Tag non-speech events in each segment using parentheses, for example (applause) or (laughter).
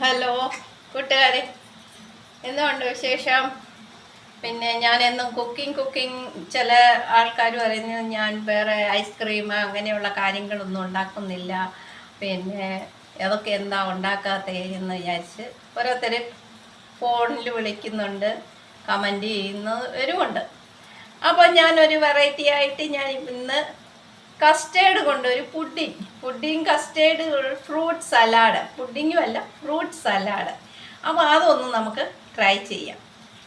Hello കൂട്ടുകാരെ. എന്തുകൊണ്ട് വിശേഷം? പിന്നെ ഞാൻ എന്നും കുക്കിംഗ് കുക്കിംഗ് ചില ആൾക്കാർ പറയുന്നത് ഞാൻ വേറെ ഐസ്ക്രീം അങ്ങനെയുള്ള കാര്യങ്ങളൊന്നും ഉണ്ടാക്കുന്നില്ല. പിന്നെ അതൊക്കെ എന്താ ഉണ്ടാക്കാത്തേ എന്ന് വിചാരിച്ച് ഓരോരുത്തർ ഫോണിൽ വിളിക്കുന്നുണ്ട് കമന്റ് ചെയ്യുന്നവരുമുണ്ട് അപ്പോൾ ഞാനൊരു വെറൈറ്റി ആയിട്ട് ഞാൻ ഇന്ന് കസ്റ്റേർഡ് കൊണ്ട് ഒരു pudding. Pudding custard fruit salad. പുഡിങ്ങും അല്ല ഫ്രൂട്ട് സലാഡ്. അപ്പോൾ അതൊന്ന് നമുക്ക് ട്രൈ ചെയ്യാം.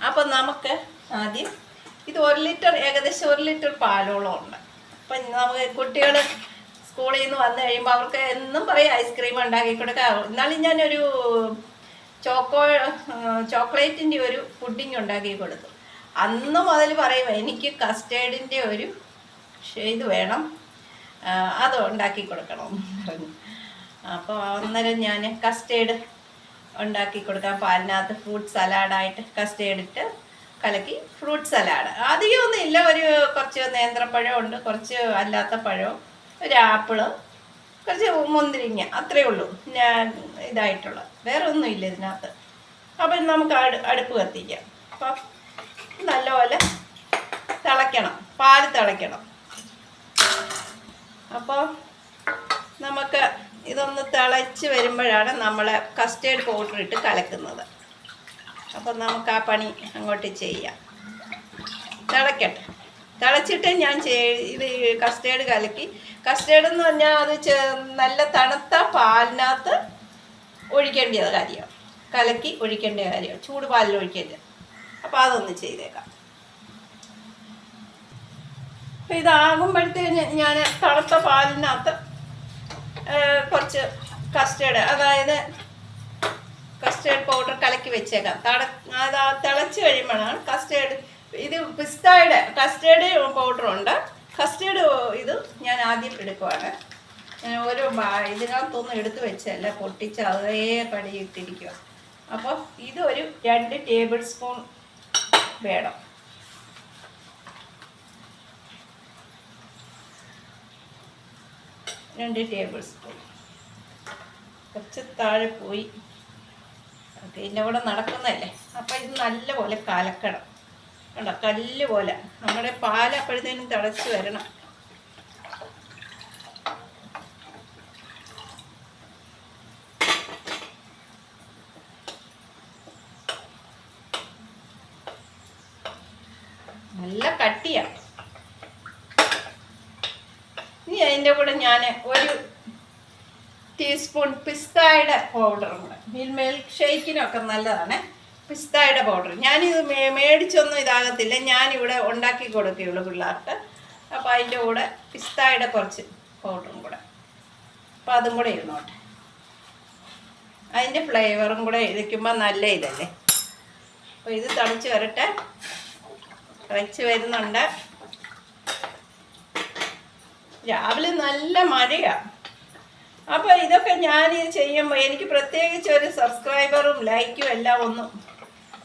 അപ്പോൾ നമുക്ക് ആദ്യം ഇത് ഒരു ലിറ്റർ ഏകദേശം ഒരു ലിറ്റർ പാലോളം ഉണ്ട്. അപ്പം നമുക്ക് കുട്ടികൾ സ്കൂളിൽ നിന്ന് വന്നു കഴിയുമ്പോൾ അവർക്ക് എന്നും പറയും ഐസ്ക്രീം ഉണ്ടാക്കി കൊടുക്കാം. എന്നാലും ഞാനൊരു ചോക്കോ ചോക്ലേറ്റിന്റെ ഒരു പുഡിങ് ഉണ്ടാക്കി കൊടുത്തു. അന്ന് മുതൽ പറയും എനിക്ക് കസ്റ്റേർഡിന്റെ ഒരു ഇത് വേണം. അത് ഉണ്ടാക്കി കൊടുക്കണം. പറഞ്ഞു അപ്പോൾ അന്നേരം ഞാൻ കസ്റ്റേഡ് ഉണ്ടാക്കി കൊടുക്കാം. പാലിനകത്ത് ഫ്രൂട്ട് സലാഡായിട്ട് കസ്റ്റേഡ് ഇട്ട് കലക്കി ഫ്രൂട്ട് സലാഡ് അധികമൊന്നും ഇല്ല. ഒരു കുറച്ച് നേന്ത്രപ്പഴം ഉണ്ട് കുറച്ച് അല്ലാത്ത പഴവും ഒരു ആപ്പിൾ കുറച്ച് മുന്തിരിങ്ങ അത്രയേ ഉള്ളൂ. ഞാൻ ഇതായിട്ടുള്ള. വേറെ ഒന്നും ഇല്ല ഇതിനകത്ത്. അപ്പം നമുക്ക് അടു അടുപ്പ് കത്തിക്കാം. അപ്പം നല്ലപോലെ തിളയ്ക്കണം പാൽ തിളയ്ക്കണം അപ്പോൾ നമുക്ക് ഇതൊന്ന് തിളച്ച് വരുമ്പോഴാണ് നമ്മൾ കസ്റ്റേർഡ് പൗഡർ ഇട്ട് കലക്കുന്നത്. അപ്പം നമുക്ക് ആ പണി അങ്ങോട്ട് ചെയ്യാം. തിളക്കട്ടെ. തിളച്ചിട്ട് ഞാൻ ഇത് കസ്റ്റേർഡ് കലക്കി. കസ്റ്റേർഡ് എന്ന് പറഞ്ഞാൽ അത് നല്ല തണുത്ത പാലിനകത്ത് ഒഴിക്കേണ്ട കാര്യമാണ്. കലക്കി ഒഴിക്കേണ്ട കാര്യമാണ്. ചൂട് പാലിൽ ഒഴിക്കേണ്ടത് അപ്പോൾ അതൊന്ന് ചെയ്തേക്കാം. ഇതാകുമ്പോഴത്തേന് ഞാൻ തണുത്ത പാലിനകത്ത് കുറച്ച് കസ്റ്റേർഡ് അതായത് കസ്റ്റേർഡ് പൗഡർ കലക്കി വെച്ചേക്കാം. തട അത് തിളച്ച് കഴിയുമ്പോഴാണ് കസ്റ്റേർഡ് ഇത് പിസ്തായുടെ കസ്റ്റേർഡ് പൗഡറുണ്ട് കസ്റ്റേർഡ് ഇത് ഞാൻ ആദ്യം എടുക്കുവാണ്. ഞാൻ ഒരു ഇതിനകത്തൊന്നും എടുത്ത് വെച്ചല്ല പൊട്ടിച്ച് അതേ പടി ഇട്ടിരിക്കുക അപ്പോൾ ഇതൊരു രണ്ട് ടേബിൾ സ്പൂൺ വേണം. രണ്ട് ടേബിൾ സ്പൂൺ കുറച്ച് താഴെ പോയി. പിന്നെ ഇവിടെ നടക്കുന്നതല്ലേ? അപ്പം ഇത് നല്ലപോലെ കലക്കണം. കണ്ടോ? കല്ല് പോലെ. നമ്മുടെ പാൽ അപ്പോഴത്തേനും തിളച്ച് വരണം നല്ല കട്ടിയാണ് ഇനി അതിന്റെ കൂടെ ഞാൻ ഒരു ടീസ്പൂൺ പിസ്തായുടെ പൗഡറും കൂടെ. മിൽ മിൽക്ക് ഷേക്കിനൊക്കെ നല്ലതാണ്. പിസ്തായുടെ പൗഡർ ഞാനിത് മേ മേടിച്ചൊന്നും ഇതാകത്തില്ല. ഞാനിവിടെ ഉണ്ടാക്കി കൊടുക്കുകയുള്ളൂ പിള്ളേർക്ക്. അപ്പോൾ അതിന്റെ കൂടെ പിസ്തായുടെ കുറച്ച് പൗഡറും കൂടെ. അപ്പോൾ അതും കൂടെ ഇരുന്നോട്ടെ അതിന്റെ ഫ്ലേവറും കൂടെ ഇരിക്കുമ്പോൾ നല്ല ഇതല്ലേ. അപ്പോൾ ഇത് തളിച്ച് വരട്ടെ. തിളച്ച് വരുന്നുണ്ട്. രാവിലെ നല്ല മഴയാണ് അപ്പോൾ ഇതൊക്കെ ഞാൻ ഇത് ചെയ്യുമ്പോൾ എനിക്ക് പ്രത്യേകിച്ച് ഒരു സബ്സ്ക്രൈബറും ലൈക്കും എല്ലാം ഒന്നും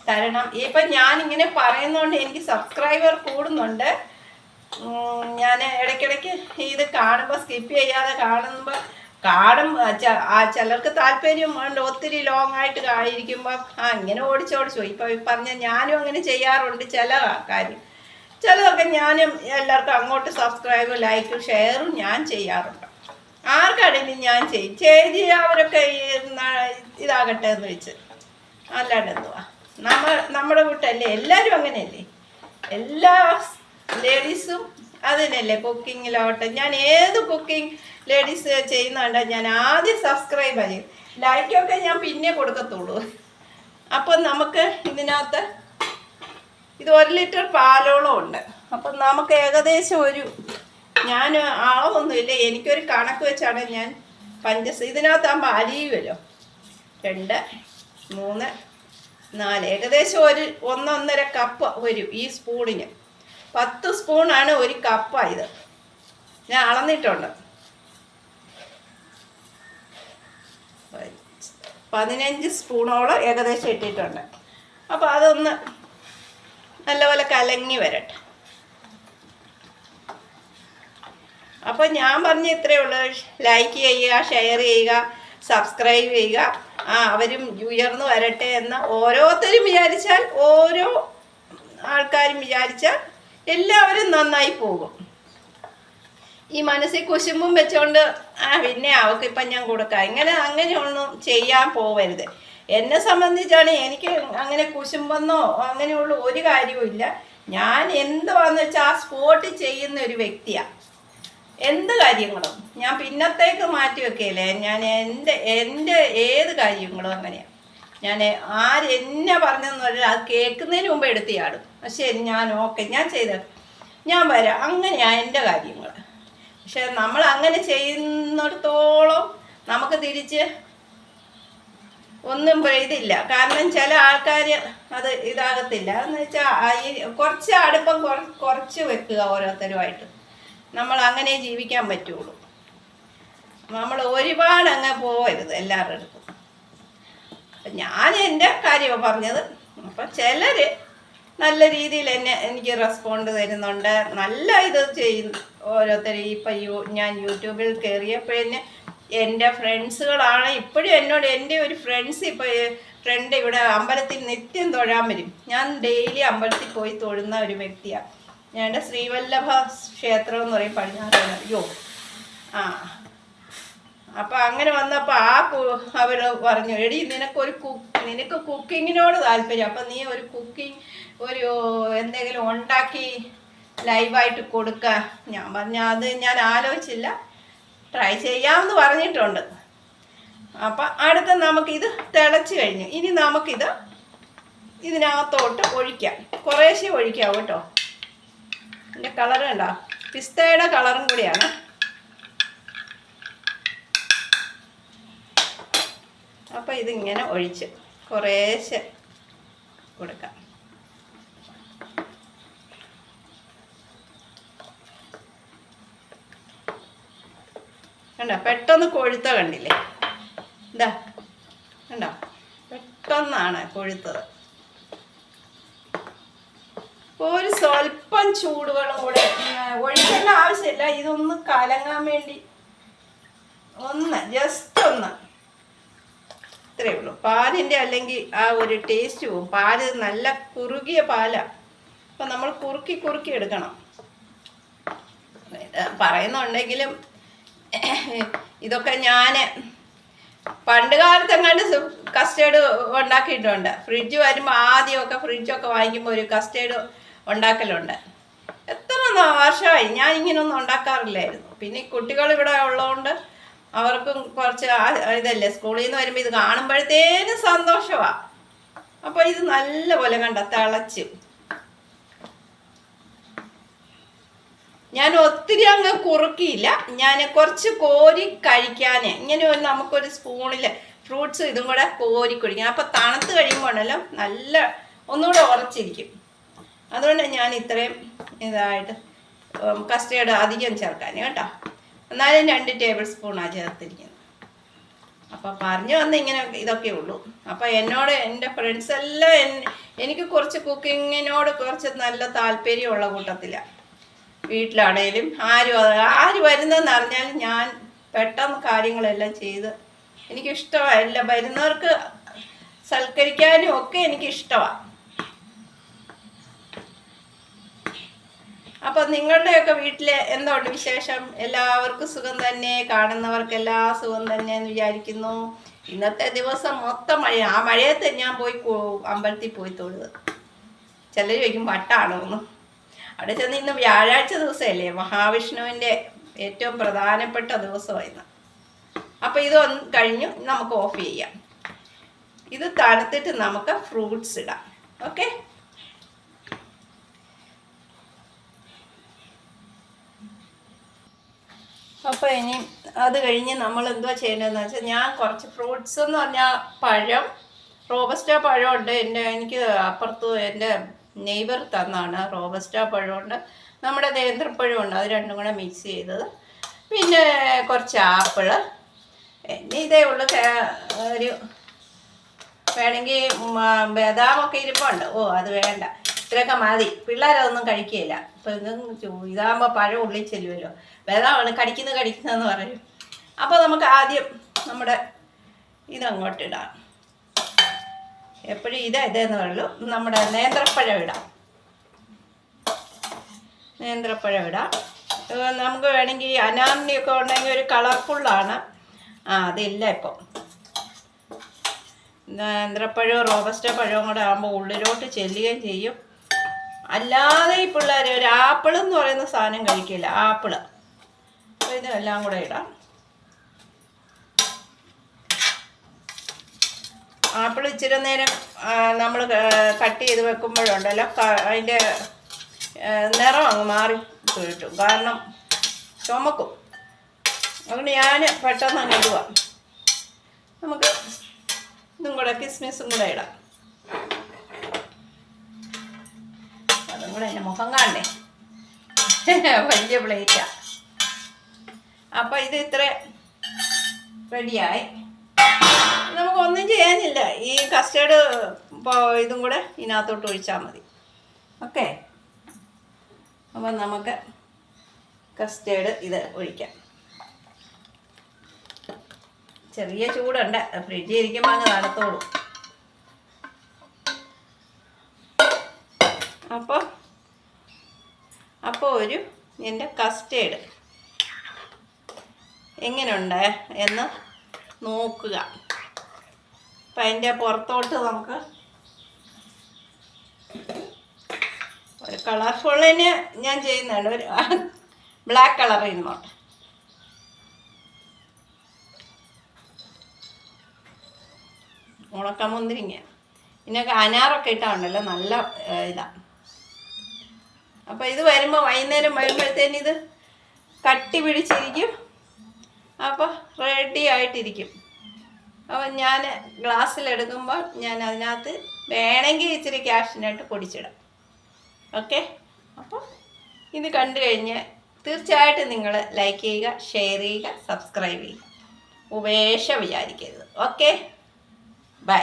തരണം. ഇപ്പം ഞാനിങ്ങനെ പറയുന്നതുകൊണ്ട് എനിക്ക് സബ്സ്ക്രൈബർ കൂടുന്നുണ്ട്. ഞാൻ ഇടയ്ക്കിടയ്ക്ക് ഇത് കാണുമ്പോൾ സ്കിപ്പ് ചെയ്യാതെ കാണുമ്പോൾ കാണും. ചിലർക്ക് താല്പര്യം ഉണ്ട് ഒത്തിരി ലോങ് ആയിട്ട് ആയിരിക്കുമ്പോൾ ആ ഇങ്ങനെ ഓടിച്ചോടിച്ചു. ഇപ്പം പറഞ്ഞ ഞാനും അങ്ങനെ ചെയ്യാറുണ്ട് ചില കാര്യം ചിലതൊക്കെ ഞാനും എല്ലാവർക്കും അങ്ങോട്ട് സബ്സ്ക്രൈബ് ലൈക്കും ഷെയറും ഞാൻ ചെയ്യാറുണ്ട്. ആർക്കാണെങ്കിലും ഞാൻ ചെയ്യും. ചേച്ചി അവരൊക്കെ ഇതാകട്ടെ എന്ന് വെച്ച്. അല്ലാണ്ട് എന്തുവാ? നമ്മ നമ്മുടെ വീട്ടല്ലേ എല്ലാവരും അങ്ങനെയല്ലേ? എല്ലാ ലേഡീസും അതിനല്ലേ കുക്കിങ്ങിലോട്ടെ ഞാൻ ഏത് കുക്കിംഗ് ലേഡീസ് ചെയ്യുന്നുണ്ട് ഞാൻ ആദ്യം സബ്സ്ക്രൈബ് ചെയ്യും. ലൈക്കൊക്കെ ഞാൻ പിന്നെ കൊടുക്കത്തുള്ളൂ. അപ്പം നമുക്ക് ഇതിനകത്ത് ഇത് ഒരു ലിറ്റർ പാലോളം നമുക്ക് ഏകദേശം ഒരു ഞാൻ അളവൊന്നുമില്ല എനിക്കൊരു കണക്ക് വെച്ചാണ് ഞാൻ പഞ്ചസ ഇതിനകത്താകുമ്പോൾ അലിയുമല്ലോ രണ്ട് മൂന്ന് നാല്. ഏകദേശം ഒരു ഒന്നൊന്നര കപ്പ് വരും ഈ സ്പൂണിന്. പത്ത് സ്പൂണാണ് ഒരു കപ്പ ഇത്. ഞാൻ അളന്നിട്ടുണ്ട്. പതിനഞ്ച് സ്പൂണോളം ഏകദേശം ഇട്ടിട്ടുണ്ട്. അപ്പോൾ അതൊന്ന് നല്ലപോലെ കലങ്ങി വരട്ടെ. അപ്പോൾ ഞാൻ പറഞ്ഞ ഇത്രയേ ഉള്ളൂ. ലൈക്ക് ചെയ്യുക ഷെയർ ചെയ്യുക സബ്സ്ക്രൈബ് ചെയ്യുക. ആ അവരും ഉയർന്നു വരട്ടെ എന്ന് ഓരോരുത്തരും വിചാരിച്ചാൽ ഓരോ ആൾക്കാരും വിചാരിച്ചാൽ എല്ലാവരും നന്നായി പോകും. ഈ മനസ്സിൽ കുശുമ്പും വെച്ചോണ്ട് ആ പിന്നെ അവൾക്ക് ഇപ്പം ഞാൻ കൊടുക്കാം. ഇങ്ങനെ അങ്ങനെയൊന്നും ചെയ്യാൻ പോവരുത്. എന്നെ സംബന്ധിച്ചാണ് എനിക്ക് അങ്ങനെ കുശുമ്പെന്നോ അങ്ങനെയുള്ള ഒരു കാര്യവും ഇല്ല ഞാൻ എന്തുവാന്ന് വെച്ചാൽ ആ സ്പോട്ട് ചെയ്യുന്ന ഒരു വ്യക്തിയാണ് എന്ത് കാര്യങ്ങളും? ഞാൻ പിന്നത്തേക്ക് മാറ്റി വെക്കുകയില്ലേ ഞാൻ എന്റെ എന്റെ ഏത് കാര്യങ്ങളും അങ്ങനെയാണ് ഞാൻ ആരെന്നെ പറഞ്ഞെന്ന് പറഞ്ഞാൽ അത് കേൾക്കുന്നതിന് മുമ്പ് എടുത്തിയാടും ശരി ഞാൻ ഓക്കെ ഞാൻ ചെയ്ത ഞാൻ വരാം. അങ്ങനെയാണ് എന്റെ കാര്യങ്ങൾ. പക്ഷെ നമ്മൾ അങ്ങനെ ചെയ്യുന്നിടത്തോളം നമുക്ക് തിരിച്ച് ഒന്നും ഇതില്ല. കാരണം ചില ആൾക്കാർ അത് ഇതാകത്തില്ല. എന്ന് വെച്ചാൽ കുറച്ച് അടുപ്പം കുറച്ച് വെക്കുക ഓരോരുത്തരുമായിട്ട്. നമ്മൾ അങ്ങനെ ജീവിക്കാൻ പറ്റുള്ളൂ. നമ്മൾ ഒരുപാട് അങ്ങ് പോകരുത് എല്ലാവരുടെ അടുത്തും ഞാൻ എന്റെ കാര്യമാണ് പറഞ്ഞത്. അപ്പം ചിലർ നല്ല രീതിയിൽ എന്നെ എനിക്ക് റെസ്പോണ്ട് തരുന്നുണ്ട്. നല്ല ഇത് ചെയ്യുന്നു ഓരോരുത്തർ ഇപ്പം യൂ ഞാൻ യൂട്യൂബിൽ കയറിയപ്പോഴന്നെ എന്റെ ഫ്രണ്ട്സുകളാണ്. ഇപ്പോഴും എന്നോട് എന്റെ ഒരു ഫ്രണ്ട്സ് ഇപ്പോൾ ഫ്രണ്ട് ഇവിടെ അമ്പലത്തിൽ നിത്യം തൊഴാൻ വരും. ഞാൻ ഡെയിലി അമ്പലത്തിൽ പോയി തൊഴുന്ന ഒരു വ്യക്തിയാണ്. ഞങ്ങളുടെ ശ്രീവല്ലഭ ക്ഷേത്രം എന്ന് പറയും പടിഞ്ഞാറ് അയ്യോ. ആ. അപ്പം അങ്ങനെ വന്നപ്പോൾ ആ അവർ പറഞ്ഞു എടി നിനക്കൊരു കുക്ക് നിനക്ക് കുക്കിങ്ങിനോട് താല്പര്യം. അപ്പം നീ ഒരു കുക്കിംഗ് ഒരു എന്തെങ്കിലും ഉണ്ടാക്കി ലൈവായിട്ട് കൊടുക്ക. ഞാൻ പറഞ്ഞു അത് ഞാൻ ആലോചിച്ചില്ല. ട്രൈ ചെയ്യാമെന്ന് പറഞ്ഞിട്ടുണ്ട്. അപ്പം അടുത്ത നമുക്കിത് തിളച്ച് കഴിഞ്ഞു. ഇനി നമുക്കിത് ഇതിനകത്തോട്ട് ഒഴിക്കാം. കുറേശ്ശെ ഒഴിക്കാം കേട്ടോ. ഇതിന്റെ കളർ കണ്ടോ. പിസ്തയുടെ കളറും കൂടിയാണ്. അപ്പോൾ ഇതിങ്ങനെ ഒഴിച്ച് കുറേശ്ശെ കൊടുക്കാം. കണ്ടോ? പെട്ടെന്ന് കൊഴുത്ത കണ്ടില്ലേ? എന്താ കണ്ടോ? പെട്ടെന്നാണ് കൊഴുത്തത്. ഒരു സ്വല്പം ചൂടുവെള്ളം കൂടെ ഒഴിക്കേണ്ട ആവശ്യമില്ല. ഇതൊന്ന് കലങ്ങാൻ വേണ്ടി. ഒന്ന് ജസ്റ്റ് ഒന്ന്. ഇത്രയേ ഉള്ളൂ. പാലിന്റെ അല്ലെങ്കിൽ ആ ഒരു ടേസ്റ്റ് പോവും പാൽ നല്ല കുറുകിയ പാലാണ് അപ്പം നമ്മൾ കുറുക്കി കുറുക്കി എടുക്കണം. പറയുന്നുണ്ടെങ്കിലും ഇതൊക്കെ ഞാൻ പണ്ട് കാലത്ത് എങ്ങാണ്ട് കസ്റ്റേർഡ് ഉണ്ടാക്കിയിട്ടുണ്ട്. ഫ്രിഡ്ജ് വരുമ്പോൾ ആദ്യമൊക്കെ ഫ്രിഡ്ജൊക്കെ വാങ്ങിക്കുമ്പോൾ ഒരു കസ്റ്റേർഡ് ഉണ്ടാക്കലുണ്ട്. എത്ര വർഷമായി ഞാൻ ഇങ്ങനൊന്നും ഉണ്ടാക്കാറില്ലായിരുന്നു. പിന്നെ കുട്ടികൾ ഇവിടെ ഉള്ളതുകൊണ്ട് അവർക്കും കുറച്ച് ഇതല്ലേ സ്കൂളിൽ നിന്ന് വരുമ്പോൾ ഇത് കാണുമ്പോഴത്തേനും സന്തോഷമാണ് അപ്പോൾ ഇത് നല്ല പോലെ കണ്ട തിളച്ച്. ഞാൻ ഒത്തിരി അങ്ങ് കുറുക്കിയില്ല. ഞാൻ കുറച്ച് കോരി കഴിക്കാൻ ഇങ്ങനെ ഒരു നമുക്കൊരു സ്പൂണിൽ ഫ്രൂട്ട്സ് ഇതും കൂടെ കോരി കുടിക്കാം അപ്പോൾ തണുത്ത് കഴിയുമ്പോൾ നല്ല ഒന്നുകൂടെ ഉറച്ചിരിക്കും. അതുകൊണ്ട് ഞാൻ ഇത്രയും ഇതായിട്ട് കസ്റ്റേർഡ് അധികം ചേർക്കാൻ കേട്ടോ. എന്നാലും രണ്ട് ടേബിൾ സ്പൂണാണ് ചേർത്തിരിക്കുന്നത്. അപ്പോൾ പറഞ്ഞു വന്ന ഇങ്ങനെ ഇതൊക്കെ ഉള്ളൂ. അപ്പോൾ എന്നോട് എന്റെ ഫ്രണ്ട്സ് എല്ലാം എനിക്ക് കുറച്ച് കുക്കിങ്ങിനോട് കുറച്ച് നല്ല താല്പര്യമുള്ള കൂട്ടത്തിലാണ് വീട്ടിലാണേലും ആരും ആര് വരുന്നതെന്ന് അറിഞ്ഞാൽ ഞാൻ പെട്ടെന്ന് കാര്യങ്ങളെല്ലാം ചെയ്ത് എനിക്കിഷ്ടമാണ് എല്ലാം വരുന്നവർക്ക് സൽക്കരിക്കാനും ഒക്കെ എനിക്കിഷ്ടമാണ് അപ്പൊ നിങ്ങളുടെയൊക്കെ വീട്ടിലെ എന്തുണ്ട് വിശേഷം? എല്ലാവർക്കും സുഖം തന്നെ. കാണുന്നവർക്ക് എല്ലാ സുഖം തന്നെ എന്ന് വിചാരിക്കുന്നു. ഇന്നത്തെ ദിവസം മൊത്തം മഴ ആ മഴയത്ത് ഞാൻ പോയി അമ്പലത്തിൽ പോയി തൊഴുത്. ചിലർ ചോദിക്കും വട്ടാണോ? എന്ന്. അവിടെ ചെന്ന് ഇന്ന് വ്യാഴാഴ്ച ദിവസമല്ലേ? മഹാവിഷ്ണുവിന്റെ ഏറ്റവും പ്രധാനപ്പെട്ട ദിവസമായിരുന്നു. അപ്പോൾ ഇത് ഒന്ന് കഴിഞ്ഞു. നമുക്ക് ഓഫ് ചെയ്യാം. ഇത് തണുത്തിട്ട് നമുക്ക് ഫ്രൂട്ട്സ് ഇടാം. ഓക്കെ? അപ്പോൾ ഇനി അത് കഴിഞ്ഞ് നമ്മൾ എന്തുവാ ചെയ്യേണ്ടതെന്ന് വെച്ചാൽ ഞാൻ കുറച്ച് ഫ്രൂട്ട്സ് എന്ന് പറഞ്ഞാൽ പഴം റോബസ്റ്റ പഴമുണ്ട്. എന്റെ എനിക്ക് അപ്പുറത്ത് എന്റെ നെയ്ബർ തന്നാണ് റോബസ്റ്റ പഴമുണ്ട്. നമ്മുടെ നേന്ത്രപ്പഴമുണ്ട്. അത് രണ്ടും കൂടെ മിക്സ് ചെയ്തത്. പിന്നെ കുറച്ച് ആപ്പിൾ പിന്നെ ഇതേ ഉള്ളു. ഒരു വേണമെങ്കിൽ ബദാമൊക്കെ ഇരിപ്പുണ്ട്. ഓ അത് വേണ്ട. ഇത്രയൊക്കെ മതി. പിള്ളേരതൊന്നും കഴിക്കുകയില്ല അപ്പോൾ ഇത് ഇതാകുമ്പോൾ പഴം ഉള്ളിൽ ചെല്ലുമല്ലോ വേദമാണ് കടിക്കുന്നത് കടിക്കുന്നതെന്ന് പറയും. അപ്പോൾ നമുക്ക് ആദ്യം നമ്മുടെ ഇതങ്ങോട്ട് ഇടാം. എപ്പോഴും ഇതാ ഇതേന്ന് പറയുള്ളൂ. നമ്മുടെ നേന്ത്രപ്പഴം ഇടാം. നേന്ത്രപ്പഴം ഇടാം. നമുക്ക് വേണമെങ്കിൽ അനാമിനിയൊക്കെ ഉണ്ടെങ്കിൽ ഒരു കളർഫുള്ളാണ് ആ അതില്ല ഇപ്പം. നേന്ത്രപ്പഴവും റോബസ്റ്റ പഴവും കൂടെ ആകുമ്പോൾ ഉള്ളിലോട്ട് ചെല്ലുകയും ചെയ്യും. അല്ലാതെ ഈ പിള്ളേർ ഒരു ആപ്പിൾ എന്ന് പറയുന്ന സാധനം കഴിക്കില്ല. ആപ്പിൾ. അപ്പോൾ ഇതെല്ലാം കൂടെ ഇടാം. ആപ്പിൾ ഇച്ചിരി നേരം നമ്മൾ കട്ട് ചെയ്ത് വെക്കുമ്പോഴുണ്ടല്ലോ അതിന്റെ നിറം അങ്ങ് മാറി കിട്ടും കാരണം ചുമക്കും. അതുകൊണ്ട് ഞാൻ പെട്ടെന്ന് അങ്ങ് ഇടുക നമുക്ക് ഇതും കൂടെ കിസ്മിസും കൂടെ ഇടാം. എന്റെ മുഖം കാണണ്ടേ? (laughs) വലിയ പ്ലേറ്റാ അപ്പം ഇത് ഇത്ര റെഡിയായി നമുക്കൊന്നും ചെയ്യാനില്ല. ഈ കസ്റ്റേർഡ് ഇതും കൂടെ ഇതിനകത്തോട്ട് ഒഴിച്ചാൽ മതി. ഓക്കെ? അപ്പം നമുക്ക് കസ്റ്റേർഡ് ഇത് ഒഴിക്കാം. ചെറിയ ചൂടുണ്ട്. ഫ്രിഡ്ജിൽ ഇരിക്കുമ്പോൾ അങ്ങ് നടത്തോളൂ. അപ്പോൾ അപ്പോൾ ഒരു എന്റെ കസ്റ്റേഡ് എങ്ങനെയുണ്ട്? എന്ന് നോക്കുക. അപ്പം അതിന്റെ പുറത്തോട്ട് നമുക്ക് ഒരു കളർഫുള്ളിന് ഞാൻ ചെയ്യുന്നുണ്ട് ഒരു ബ്ലാക്ക് കളർ ഇന്നോട്ട് ഉണക്കമുന്തിരിങ്ങ ഇതിനൊക്കെ അനാറൊക്കെ ഇട്ടാണ്ടല്ലോ നല്ല ഇതാണ് ഇതാ. അപ്പോൾ ഇത് വരുമ്പോൾ വൈകുന്നേരം വരുമ്പോഴത്തേന് ഇത് കട്ടി പിടിച്ചിരിക്കും. അപ്പോൾ റെഡി ആയിട്ടിരിക്കും. അപ്പോൾ ഞാൻ ഗ്ലാസ്സിലെടുക്കുമ്പോൾ ഞാൻ അതിനകത്ത് വേണമെങ്കിൽ ഇച്ചിരി ക്യാഷിനായിട്ട് പൊടിച്ചിടാം. ഓക്കെ അപ്പോൾ ഇത് കണ്ടു കഴിഞ്ഞ് തീർച്ചയായിട്ടും നിങ്ങൾ ലൈക്ക് ചെയ്യുക ഷെയർ ചെയ്യുക സബ്സ്ക്രൈബ് ചെയ്യുക. ഉപേക്ഷ വിചാരിക്കരുത്. Okay bye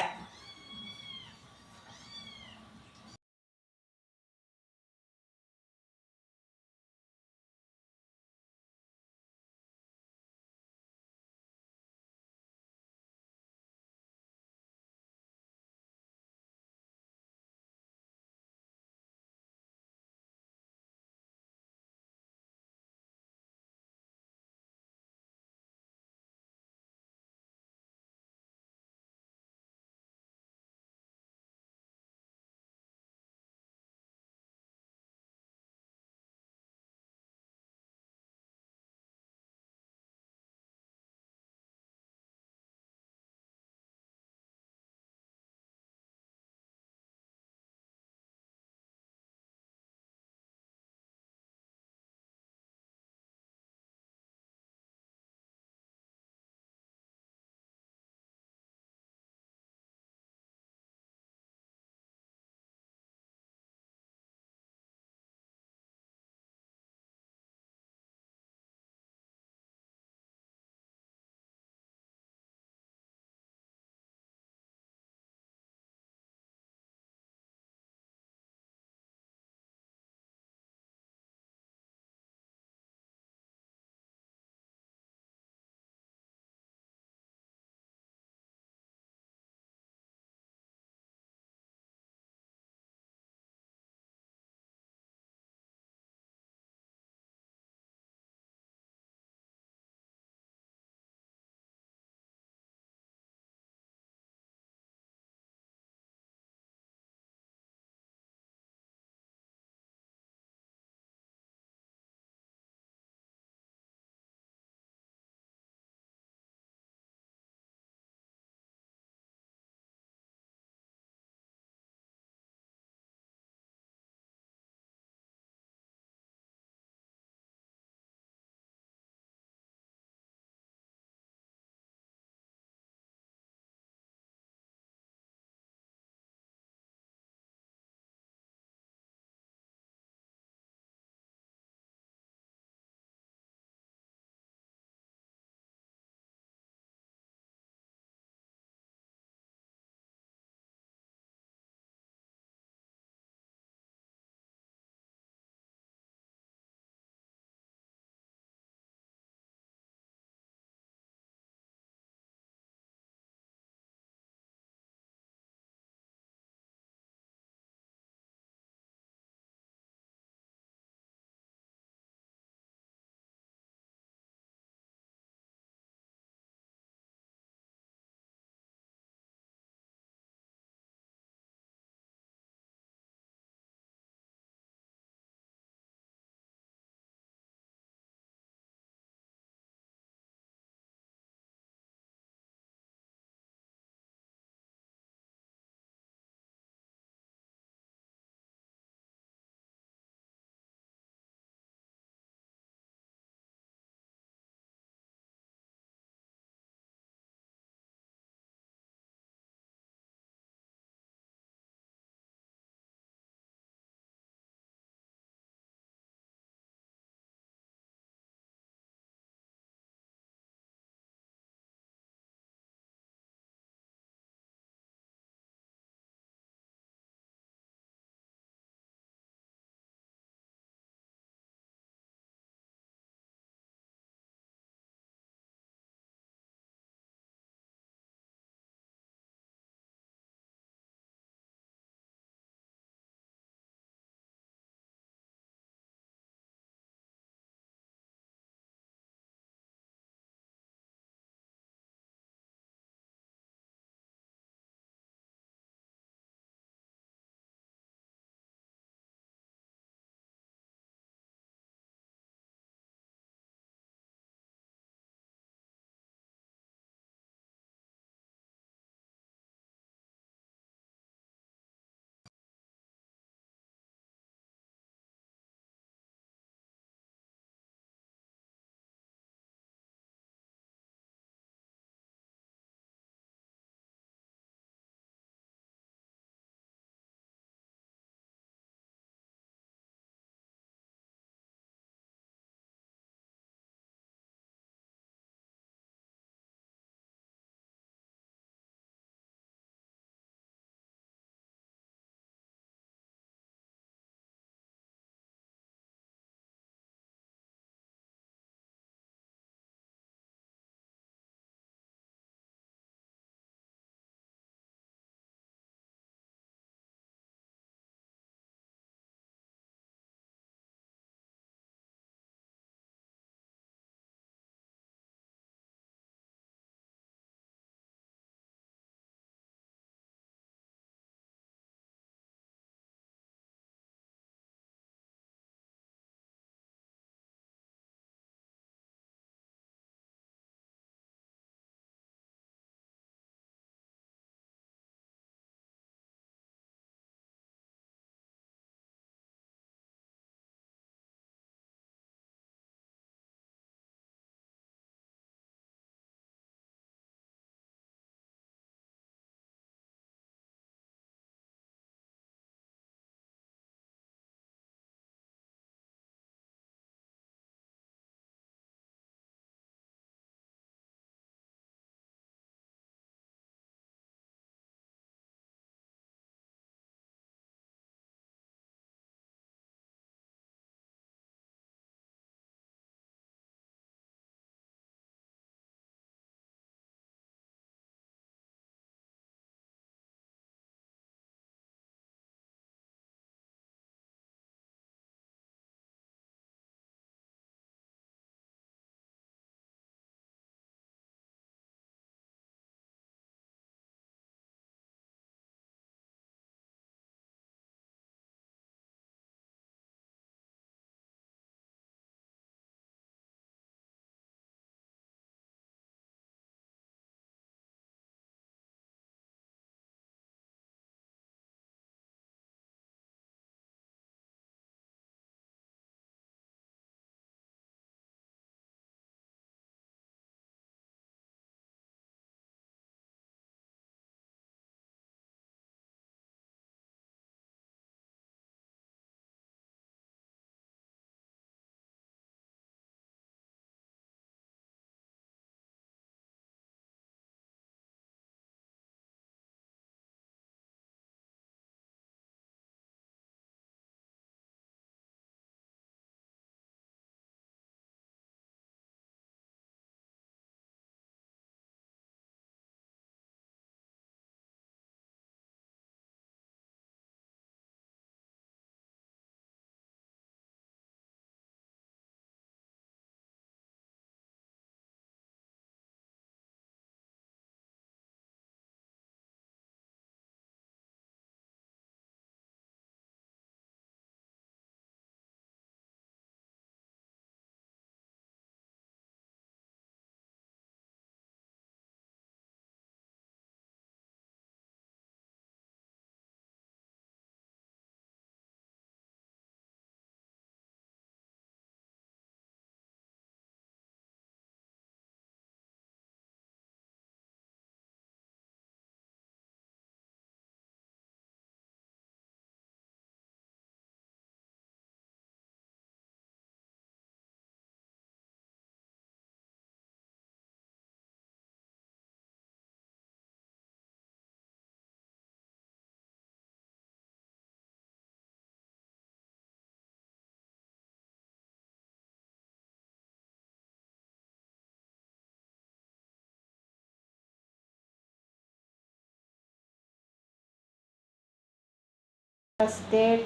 custard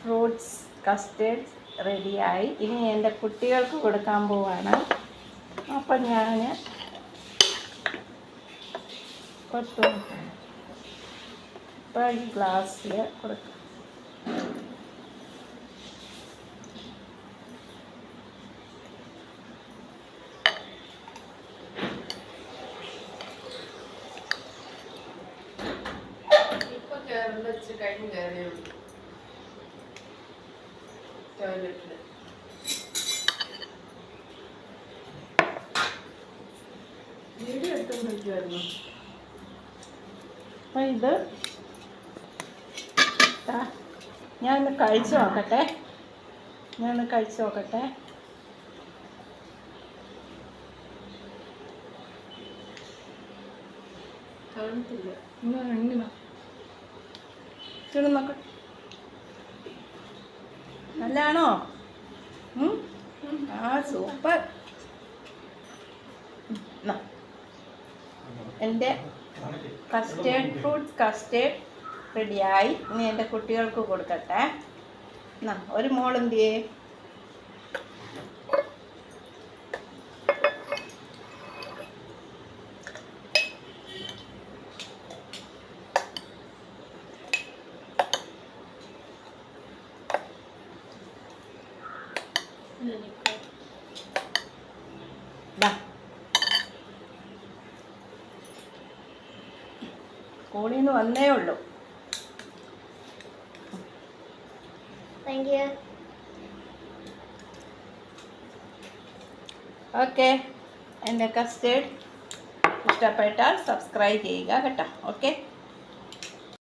fruits custard റെഡിയായി ഇനി എന്റെ കുട്ടികൾക്ക് കൊടുക്കാൻ പോവാണ്. അപ്പം ഞാൻ കൊടുത്തു ഇപ്പം ഈ ഗ്ലാസ്സിൽ കൊടുക്കാം ഇപ്പൊ കേരളം വെച്ച് കഴിഞ്ഞ് കയറിയുള്ളൂ ടോയ്ലറ്റിൽ. വീഡിയോ എടുത്തോണ്ടിരിക്കുവായിരുന്നു അപ്പം ഇത്. ഞാനൊന്ന് കഴിച്ചു നോക്കട്ടെ. ഞാനൊന്ന് കഴിച്ചു നോക്കട്ടെ. കാണത്തില്ല. ഇന്ന് ഇങ്ങനെ. ഇച്ചിരി നല്ലതാണോ? ആ സൂപ്പർ. എന്റെ കസ്റ്റേർഡ് ഫ്രൂട്ട്സ് കസ്റ്റേർഡ് റെഡിയായി ഇനി എന്റെ കുട്ടികൾക്ക് കൊടുക്കട്ടെ. ഒരു മോളെന്തിയേ ദാ സ്കൂളിൽ നിന്ന് വന്നേ ഉള്ളൂ താങ്ക് യു ഓക്കെ എന്റെ കസ്റ്റേർഡ് ഇഷ്ടപ്പെട്ടാൽ സബ്സ്ക്രൈബ് ചെയ്യുക കേട്ടോ. ഓക്കെ